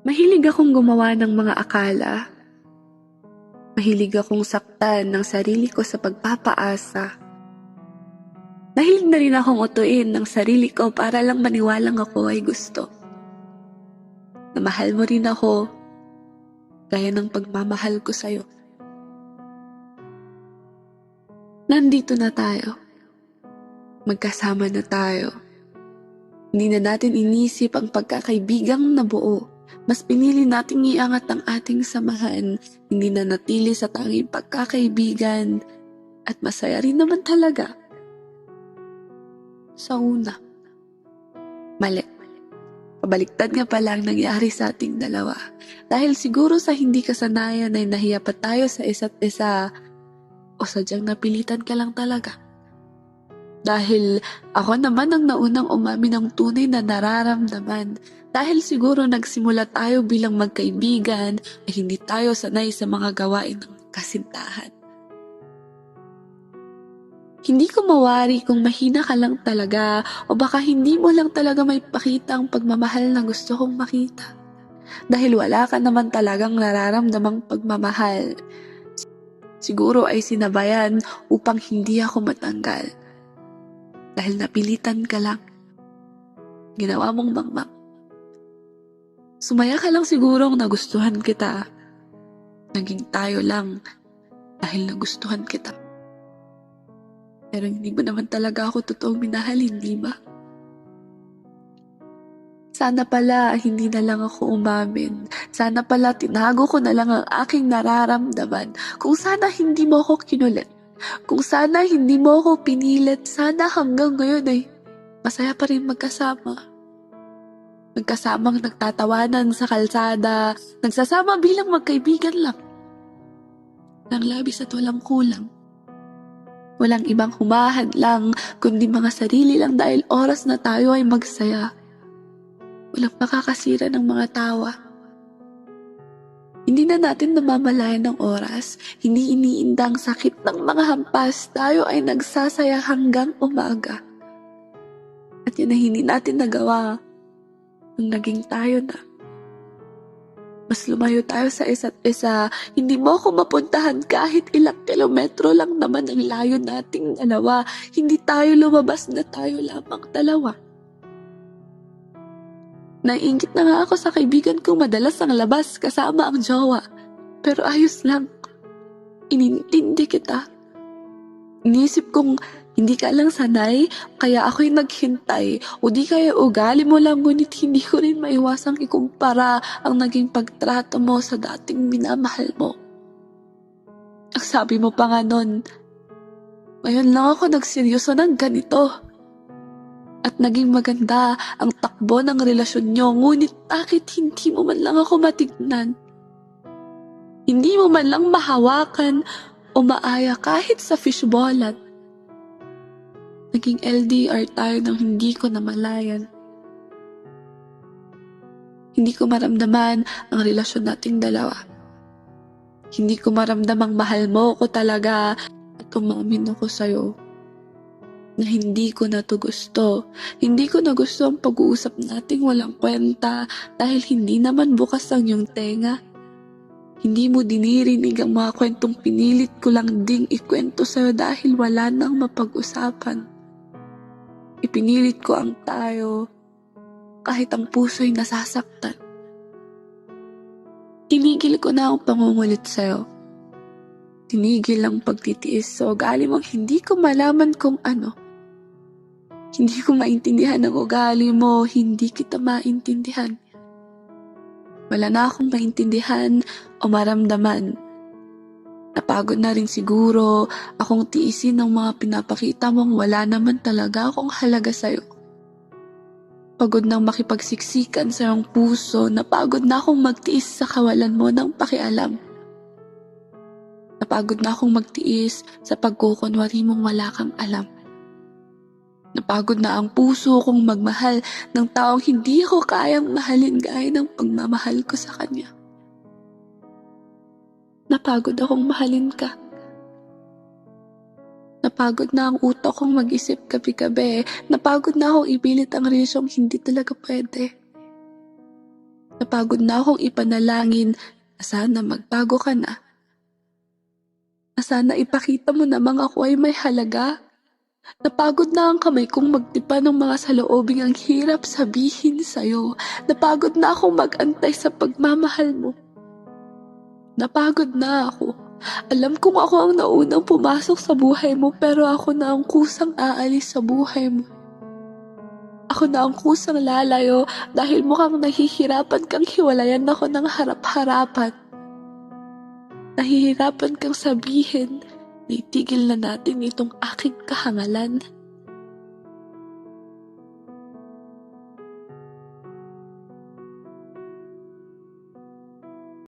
Mahilig akong gumawa ng mga akala. Mahilig akong saktan ng sarili ko sa pagpapaasa. Mahilig na rin akong utuin ng sarili ko para lang maniwalang ako ay gusto. Na mahal mo rin ako, gaya ng pagmamahal ko sa'yo. Nandito na tayo. Magkasama na tayo. Hindi na natin inisip ang pagkakaibigang nabuo. Mas pinili nating iangat ang ating samahan. Hindi na natili sa tanging pagkakaibigan. At masaya rin naman talaga. Sa una. Mali. Pabaliktad nga pala ang nangyari sa ating dalawa. Dahil siguro sa hindi kasanayan ay nahiya pa tayo sa isa't isa o sadyang napilitan ka lang talaga. Dahil ako naman ang naunang umami ng tunay na nararamdaman. Dahil siguro nagsimula tayo bilang magkaibigan ay hindi tayo sanay sa mga gawain ng kasintahan. Hindi ko mawari kung mahina ka lang talaga o baka hindi mo lang talaga may pakita ang pagmamahal na gusto kong makita. Dahil wala ka naman talagang nararamdamang pagmamahal. Siguro ay sinabayan upang hindi ako matanggal. Dahil napilitan ka lang. Ginawa mong mangmang. Sumaya ka lang sigurong nagustuhan kita. Naging tayo lang dahil nagustuhan kita. Pero hindi mo naman talaga ako totoong minahal, hindi ba? Sana pala hindi na lang ako umamin. Sana pala tinago ko na lang ang aking nararamdaman. Kung sana hindi mo ako kinulit. Kung sana hindi mo ako pinilit. Sana hanggang ngayon ay masaya pa rin magkasama. Magkasamang nagtatawanan sa kalsada. Nagsasama bilang magkaibigan lang. Nang labis at walang kulang. Walang ibang humahad lang, kundi mga sarili lang dahil oras na tayo ay magsaya. Walang makakasira ng mga tawa. Hindi na natin namamalayan ng oras, hindi iniinda ang sakit ng mga hampas, tayo ay nagsasaya hanggang umaga. At yun ay hindi natin nagawa nung naging tayo na. Mas lumayo tayo sa isa't isa, hindi mo ako mapuntahan kahit ilang kilometro lang naman ang layo nating dalawa. Hindi tayo lumabas na tayo lamang dalawa. Naiingit na nga ako sa kaibigan kong madalas ang labas kasama ang jowa. Pero ayos lang. Inintindi kita. Inisip kong hindi ka lang sanay, kaya ako'y naghintay. O di kaya ugali mo lang, ngunit hindi ko rin maiwasang ikumpara ang naging pagtrato mo sa dating minamahal mo. Ang sabi mo pa nga nun, ngayon lang ako nagseryoso ng ganito. At naging maganda ang takbo ng relasyon nyo, ngunit bakit hindi mo man lang ako matignan? Hindi mo man lang mahawakan o maaya kahit sa fishballan. Naging LDR tayo nang hindi ko namalayan. Hindi ko maramdaman ang relasyon nating dalawa. Hindi ko maramdamang mahal mo ko talaga at umamin ako sa'yo na hindi ko na to gusto. Hindi ko na gusto ang pag-uusap nating walang kwenta dahil hindi naman bukas ang iyong tenga. Hindi mo dinirinig ang mga kwentong pinilit ko lang ding ikwento sa'yo dahil wala nang mapag-usapan. Ipinilit ko ang tayo kahit ang puso'y nasasaktan. Tinigil ko na ang pangungulit sa'yo. Tinigil ang pagtitiis so gali mong hindi ko malaman kung ano. Hindi ko maintindihan ang ugali mo, hindi kita maintindihan. Wala na akong maintindihan o maramdaman. Napagod na rin siguro akong tiisin ng mga pinapakita mong wala naman talaga akong halaga sa'yo. Pagod nang makipagsiksikan sa iyong puso, napagod na akong magtiis sa kawalan mo ng pakialam. Napagod na akong magtiis sa pagkukunwari mong wala kang alam. Napagod na ang puso kong magmahal ng taong hindi ko kayang mahalin gaya ng pagmamahal ko sa kanya. Napagod akong mahalin ka. Napagod na ang utak kong mag-isip gabi-gabi. Napagod na akong ipilit ang relasyong hindi talaga pwede. Napagod na akong ipanalangin na sana magbago ka na. Na sana ipakita mo namang ako ay may halaga. Napagod na ang kamay kong magtipa ng mga saloobing ang hirap sabihin sa'yo. Napagod na akong magantay sa pagmamahal mo. Napagod na ako. Alam kong ako ang naunang pumasok sa buhay mo pero ako na ang kusang aalis sa buhay mo. Ako na ang kusang lalayo dahil mukhang nahihirapan kang hiwalayan ako ng harap-harapan. Nahihirapan kang sabihin itigil na natin itong aking kahangalan.